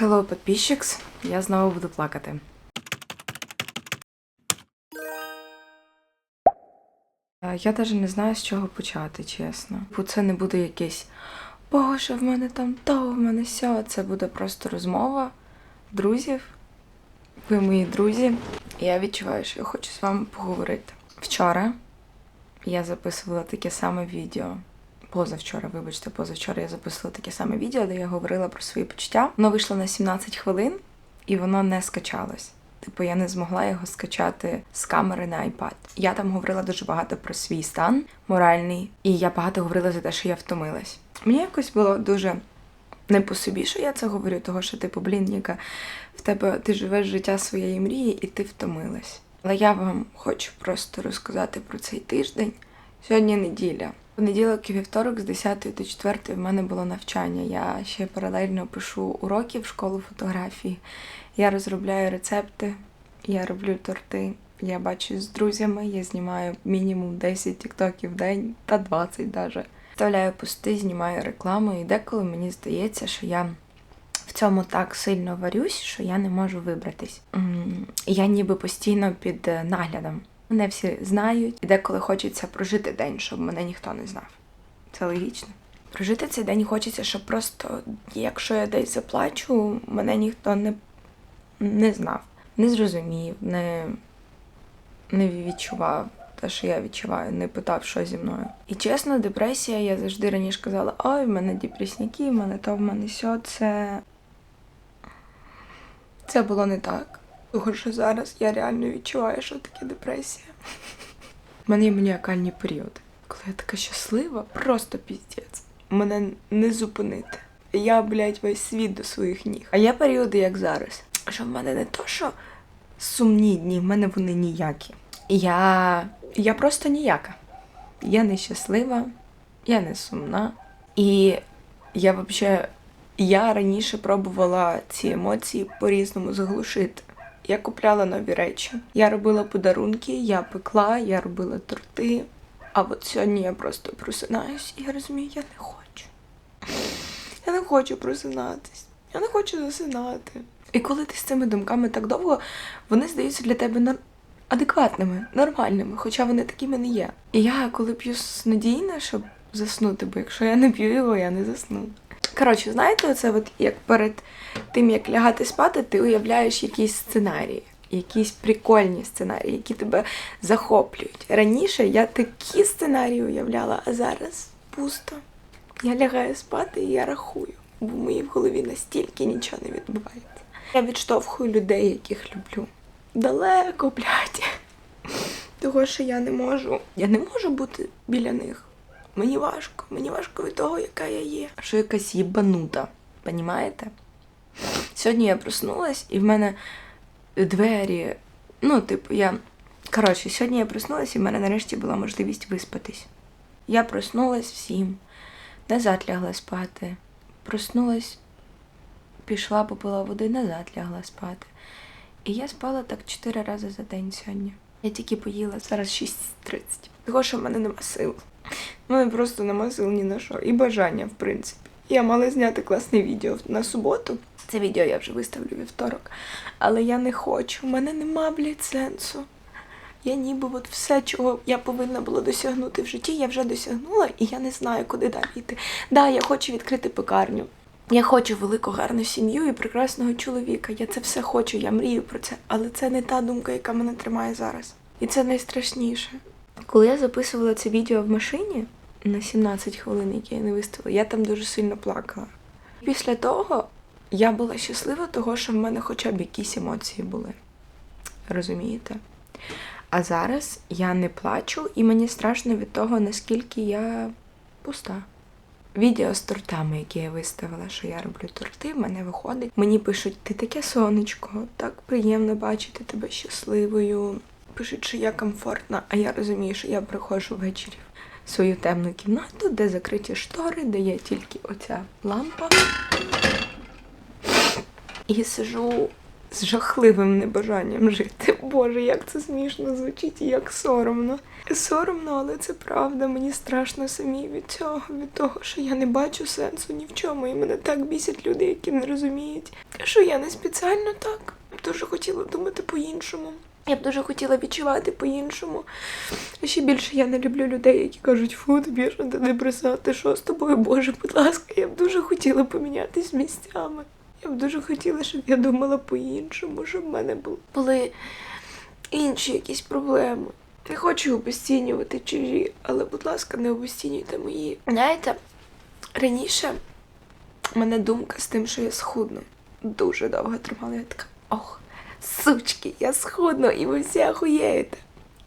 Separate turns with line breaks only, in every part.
Hello, підписчикс. Я знову буду плакати. Е, Я навіть не знаю, з чого почати, чесно. Бо це не буде якесь Боже, в мене там то, в мене сьо. Це буде просто розмова друзів. Ви мої друзі. Я відчуваю, що я хочу з вами поговорити. Вчора я записувала таке саме відео. Позавчора, вибачте, позавчора я записувала таке саме відео, де я говорила про свої почуття. Воно вийшло на 17 хвилин, і воно не скачалось. Типу, я не змогла його скачати з камери на iPad. Я там говорила дуже багато про свій стан моральний, і я багато говорила за те, що я втомилась. Мені якось було дуже не по собі, що я це говорю, того що, типу, блін, Ніка, в тебе ти живеш життя своєї мрії, і ти втомилась. Але я вам хочу просто розказати про цей тиждень. Сьогодні неділя. Понеділок і вівторок з 10 до 4 в мене було навчання. Я ще паралельно пишу уроки в школу фотографії. Я розробляю рецепти, я роблю торти. Я бачусь з друзями, я знімаю мінімум 10 тіктоків в день та 20 даже. Вставляю пости, знімаю рекламу, і деколи мені здається, що я в цьому так сильно варюсь, що я не можу вибратись. Я ніби постійно під е, наглядом. Мене всі знають, і деколи хочеться прожити день, щоб мене ніхто не знав. Це логічно. Прожити цей день хочеться, щоб просто, якщо я десь заплачу, мене ніхто не, не знав, не зрозумів, не, не відчував те, що я відчуваю, не питав, що зі мною. І чесно, депресія, я завжди раніше казала, ой, в мене депресняки, в мене то, в мене сьо. Це. Це було не так. Тому що зараз я реально відчуваю, що таке депресія. У мене є маніакальні періоди, коли я така щаслива, просто піздець. Мене не зупинити. Я, блядь, весь світ до своїх ніг. А є періоди, як зараз, що в мене не то, що сумні дні, в мене вони ніякі. Я. Я просто ніяка. Я не щаслива, я не сумна. І я взагалі. Я раніше пробувала ці емоції по-різному заглушити. Я купляла нові речі. Я робила подарунки, я пекла, я робила торти. А от сьогодні я просто просинаюсь і я розумію, я не хочу. Я не хочу просинатись. Я не хочу засинати. І коли ти з цими думками так довго, вони здаються для тебе адекватними, нормальними, хоча вони такими не є. І я коли п'ю снодійне, щоб заснути, бо якщо я не п'ю його, я не засну. Коротше, знаєте, оце от як перед тим, як лягати спати, ти уявляєш якісь сценарії, якісь прикольні сценарії, які тебе захоплюють. Раніше я такі сценарії уявляла, а зараз пусто. Я лягаю спати і я рахую, бо в моїй в голові настільки нічого не відбувається. Я відштовхую людей, яких люблю. Далеко, блядь. Того, що я не можу. Я не можу бути біля них. Мені важко, мені важко від того, яка я є. Що якась їбанута, понімаєте? Сьогодні я проснулась, і в мене двері. Ну, типу, я. Коротше, сьогодні я проснулась, і в мене нарешті була можливість виспатись. Я проснулась всім, назад лягла спати. Проснулась, пішла, попила води, назад лягла спати. І я спала так чотири рази за день сьогодні. Я тільки поїла зараз 6.30. Того, що в мене нема сил. Мене просто нема сил ні на що. І бажання, в принципі. Я мала зняти класне відео на суботу. Це відео я вже виставлю вівторок. Але я не хочу. У мене нема, блядь, сенсу. Я ніби от все, чого я повинна була досягнути в житті, я вже досягнула, і я не знаю, куди далі йти. Да, я хочу відкрити пекарню. Я хочу велику гарну сім'ю і прекрасного чоловіка. Я це все хочу, я мрію про це. Але це не та думка, яка мене тримає зараз. І це найстрашніше. Коли я записувала це відео в машині на 17 хвилин, які я не виставила, я там дуже сильно плакала. Після того я була щаслива, того, що в мене хоча б якісь емоції були. Розумієте? А зараз я не плачу, і мені страшно від того, наскільки я пуста. Відео з тортами, які я виставила, що я роблю торти, в мене виходить. Мені пишуть, ти таке сонечко, так приємно бачити тебе щасливою. Пишуть, що я комфортна, а я розумію, що я приходжу ввечері в свою темну кімнату, де закриті штори, де є тільки оця лампа. І сижу з жахливим небажанням жити. Боже, як це смішно звучить і як соромно. Соромно, але це правда. Мені страшно самі від цього, від того, що я не бачу сенсу ні в чому. І мене так бісять люди, які не розуміють, що я не спеціально так. Дуже хотіла думати по-іншому. Я б дуже хотіла відчувати по-іншому. Ще більше я не люблю людей, які кажуть, фу, тобі ж ти що з тобою, Боже, будь ласка, я б дуже хотіла помінятись місцями. Я б дуже хотіла, щоб я думала по-іншому, щоб в мене були інші якісь проблеми. Не хочу обесцінювати чужі, але, будь ласка, не обесцінюйте мої. Знаєте, раніше в мене думка з тим, що я схудну. Дуже довго тримала. Я така, ох, сучки, я схудну, і ви всі ахуєєте.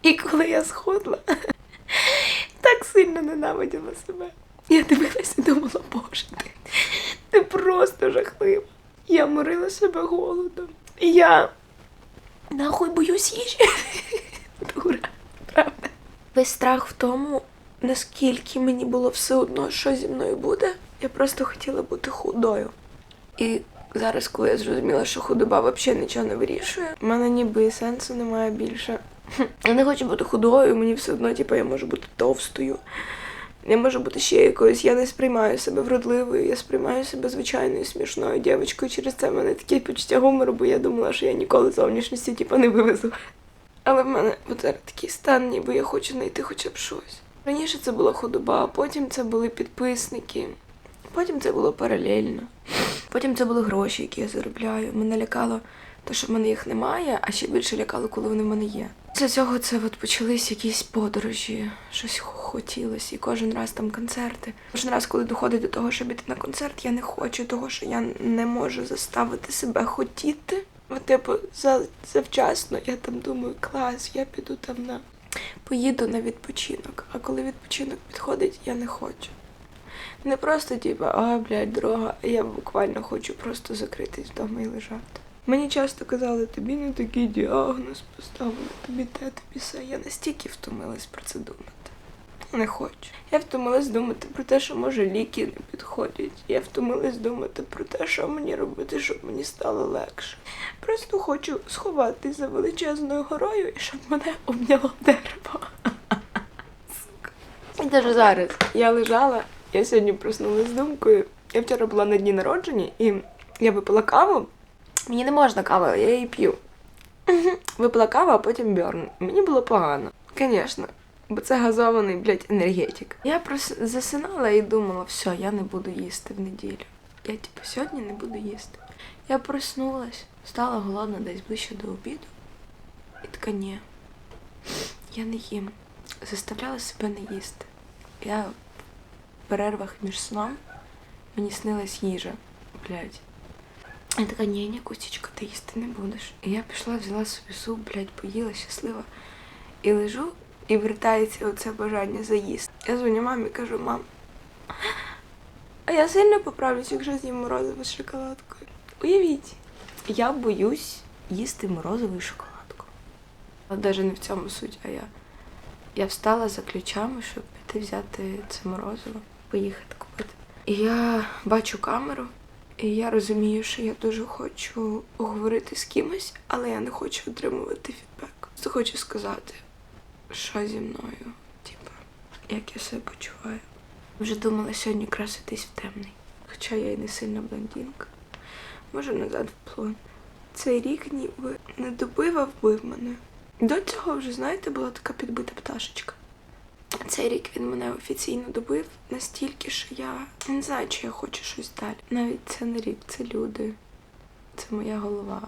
І коли я схудла, так сильно ненавиділа себе. Я дивилася і думала, боже ти, ти просто жахлива. Я морила себе голодом. Я нахуй боюсь їжі. Дура, правда. Весь страх в тому, наскільки мені було все одно, що зі мною буде. Я просто хотіла бути худою. І зараз, коли я зрозуміла, що худоба взагалі нічого не вирішує, в мене ніби сенсу немає більше. Я не хочу бути худою, мені все одно, типу, я можу бути товстою. Я можу бути ще якоюсь. Я не сприймаю себе вродливою, я сприймаю себе звичайною смішною дівчинкою. Через це в мене таке почуття гумору, бо я думала, що я ніколи зовнішності типу, не вивезу. Але в мене от зараз такий стан, ніби я хочу знайти хоча б щось. Раніше це була худоба, а потім це були підписники, потім це було паралельно. Потім це були гроші, які я заробляю. Мене лякало те, що в мене їх немає, а ще більше лякало, коли вони в мене є. Після цього це от почались якісь подорожі, щось хо- хотілося, і кожен раз там концерти. Кожен раз, коли доходить до того, щоб іти на концерт, я не хочу того, що я не можу заставити себе хотіти. От, типу, за, завчасно я там думаю, клас, я піду там на поїду на відпочинок. А коли відпочинок підходить, я не хочу. Не просто типу, а, блядь, дорога, я буквально хочу просто закритись вдома і лежати. Мені часто казали, тобі не такий діагноз поставили, тобі те, тобі все. Я настільки втомилась про це думати. Не хочу. Я втомилась думати про те, що може ліки не підходять. Я втомилась думати про те, що мені робити, щоб мені стало легше. Просто хочу сховатись за величезною горою і щоб мене обняло дерево. Сука. І навіть зараз я лежала, я сьогодні проснулася з думкою. Я вчора була на дні народження і я випила каву. Мені не можна каву, я її п'ю. Випила каву, а потім бьорн. Мені було погано. Звісно, бо це газований, блядь, енергетик. Я прос... засинала і думала, все, я не буду їсти в неділю. Я, типу, сьогодні не буду їсти. Я проснулась, стала голодна десь ближче до обіду. І така, ні, я не їм. Заставляла себе не їсти. Я перервах між сном мені снилась їжа. Блядь. Я така, ні, ні, Костічка, ти їсти не будеш. І я пішла, взяла собі суп, блядь, поїла щаслива. І лежу, і вертається оце бажання заїсти. Я дзвоню мамі кажу, мам, а я сильно поправлюсь, якщо з'їм морозиво з шоколадкою. Уявіть, я боюсь їсти морозиво шоколадку. Навіть не в цьому суть, а я. Я встала за ключами, щоб піти взяти це морозиво, поїхати купити. Я бачу камеру, і я розумію, що я дуже хочу поговорити з кимось, але я не хочу отримувати фідбек. Просто хочу сказати, що зі мною, типа, як я себе почуваю. Вже думала сьогодні краситись в темний, хоча я і не сильна блондинка. Може назад в плон. Цей рік ніби не добив, а вбив мене. До цього вже, знаєте, була така підбита пташечка. Цей рік він мене офіційно добив настільки, що я не знаю, чи я хочу щось далі. Навіть це не рік, це люди, це моя голова,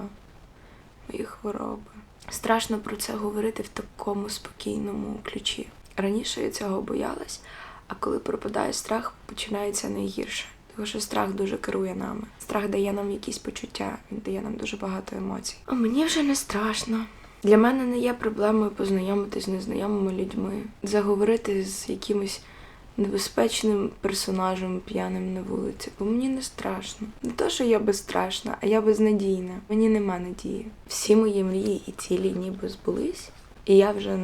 мої хвороби. Страшно про це говорити в такому спокійному ключі. Раніше я цього боялась, а коли пропадає страх, починається найгірше. Тому що страх дуже керує нами. Страх дає нам якісь почуття, він дає нам дуже багато емоцій. А мені вже не страшно. Для мене не є проблемою познайомитись з незнайомими людьми, заговорити з якимось небезпечним персонажем п'яним на вулиці, бо мені не страшно. Не то, що я безстрашна, а я безнадійна. Мені нема надії. Всі мої мрії і цілі ніби збулись, і я вже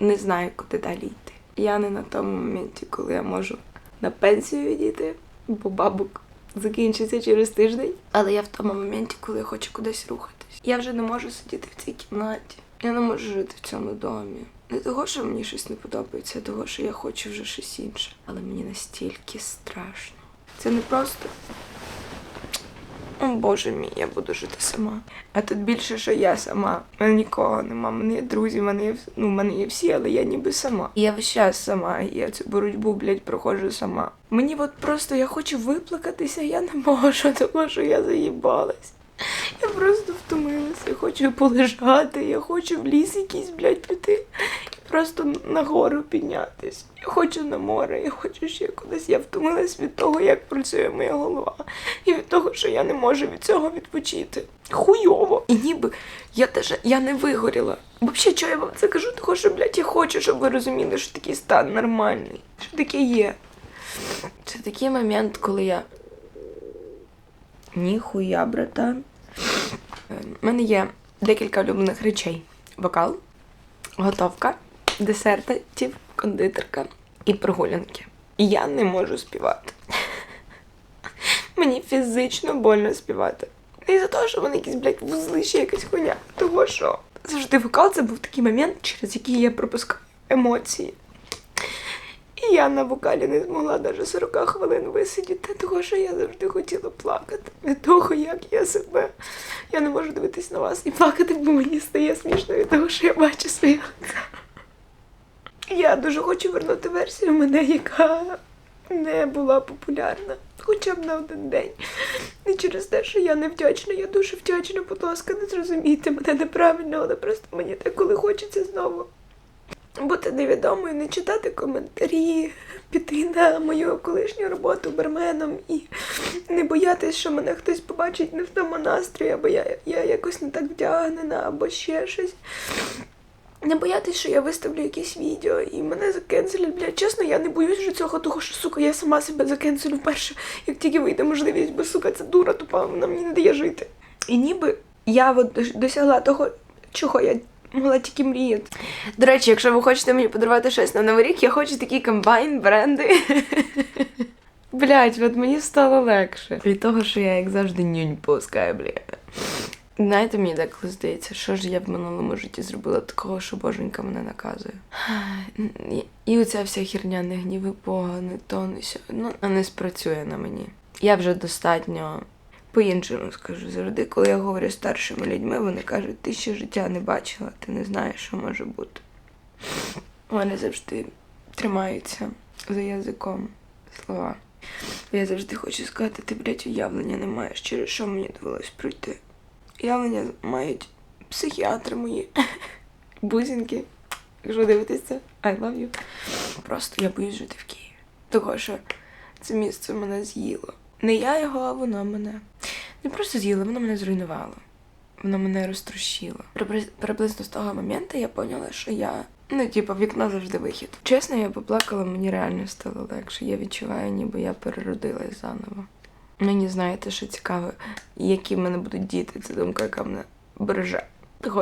не знаю, куди далі йти. Я не на тому моменті, коли я можу на пенсію відійти, бо бабок закінчиться через тиждень. Але я в тому моменті, коли я хочу кудись рухатись. Я вже не можу сидіти в цій кімнаті. Я не можу жити в цьому домі. Не того, що мені щось не подобається, а того, що я хочу вже щось інше. Але мені настільки страшно. Це не просто. О, Боже мій, я буду жити сама. А тут більше, що я сама. У мене нікого нема. У мене є друзі, мене є, ну, мене є всі, але я ніби сама. Я весь час сама. і Я цю боротьбу, блядь, проходжу сама. Мені от просто я хочу виплакатися, я не можу, тому що я заїбалась. Я просто втомилася, я хочу полежати, я хочу в ліс якийсь, блядь, піти. І просто на гору піднятись. Я хочу на море, я хочу ще кудись. Я втомилась від того, як працює моя голова. І від того, що я не можу від цього відпочити. Хуйово. І ніби я теж я не вигоріла. Взагалі, чого я вам це кажу? Того, що, блядь, я хочу, щоб ви розуміли, що такий стан нормальний. Що таке є. Це такий момент, коли я. Ніхуя, братан. У мене є декілька улюблених речей: вокал, готовка, десертів, кондитерка і прогулянки. І я не можу співати. Мені фізично больно співати. Не за того, що вони якісь, блядь, вузли, ще якась хуйня. Того що завжди вокал це був такий момент, через який я пропускаю емоції. Я на вокалі не змогла навіть 40 хвилин висидіти, того що я завжди хотіла плакати від того, як я себе. Я не можу дивитись на вас і плакати, бо мені стає смішно від того, що я бачу своє лице. Я дуже хочу вернути версію мене, яка не була популярна. Хоча б на один день. Не через те, що я не вдячна, я дуже вдячна, будь ласка, не зрозумійте мене неправильно, але просто мені деколи хочеться знову бути невідомою, не читати коментарі, піти на мою колишню роботу барменом і не боятись, що мене хтось побачить не в тому настрої, або я, я якось не так вдягнена, або ще щось. Не боятись, що я виставлю якесь відео і мене закенселять. Блядь, чесно, я не боюсь вже цього, того що, сука, я сама себе закенселю вперше, як тільки вийде можливість, бо сука, це дура тупа, вона мені не дає жити. І ніби я от досягла того, чого я могла тільки мріяти. До речі, якщо ви хочете мені подарувати щось на Новий рік, я хочу такий комбайн, бренди. Блять, от мені стало легше. Від того, що я як завжди нюнь пускаю, бля. Знаєте, мені деколи здається, що ж я в минулому житті зробила такого, що боженька мене наказує. І- І оця вся херня не гніви Бога, не то, не сьо. Ну, не спрацює на мені. Я вже достатньо по-іншому скажу. Завжди, коли я говорю з старшими людьми, вони кажуть, ти ще життя не бачила, ти не знаєш, що може бути. Вони завжди тримаються за язиком слова. Я завжди хочу сказати, ти, блядь, уявлення не маєш, через що мені довелось пройти. Уявлення мають психіатри мої, бузінки. Якщо дивитесь це, I love you. Просто я боюсь жити в Києві. Того, що це місце мене з'їло. Не я його, а воно мене. Не просто з'їло, воно мене зруйнувало. Воно мене розтрощило. Приблизно з того моменту я поняла, що я. Ну, типу, вікно завжди вихід. Чесно, я поплакала, мені реально стало легше. Я відчуваю, ніби я переродилась заново. Мені знаєте, що цікаво, які в мене будуть діти. Це думка, яка мене береже.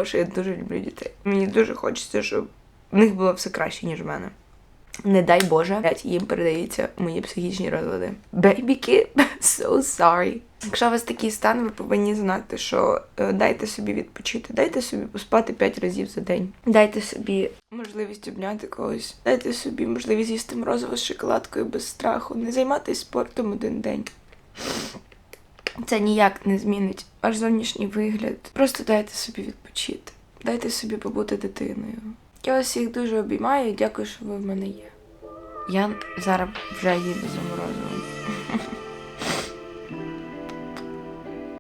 Що я дуже люблю дітей. Мені дуже хочеться, щоб в них було все краще, ніж в мене. Не дай Боже, їм передаються мої психічні розлади. Kid, so sorry. Якщо у вас такий стан, ви повинні знати, що е, дайте собі відпочити, дайте собі поспати 5 разів за день. Дайте собі можливість обняти когось, дайте собі можливість їсти морозиво з шоколадкою без страху, не займатися спортом один день. Це ніяк не змінить ваш зовнішній вигляд. Просто дайте собі відпочити. Дайте собі побути дитиною. Я вас всіх дуже обіймаю і дякую, що ви в мене є. Я зараз вже їду за морозивом.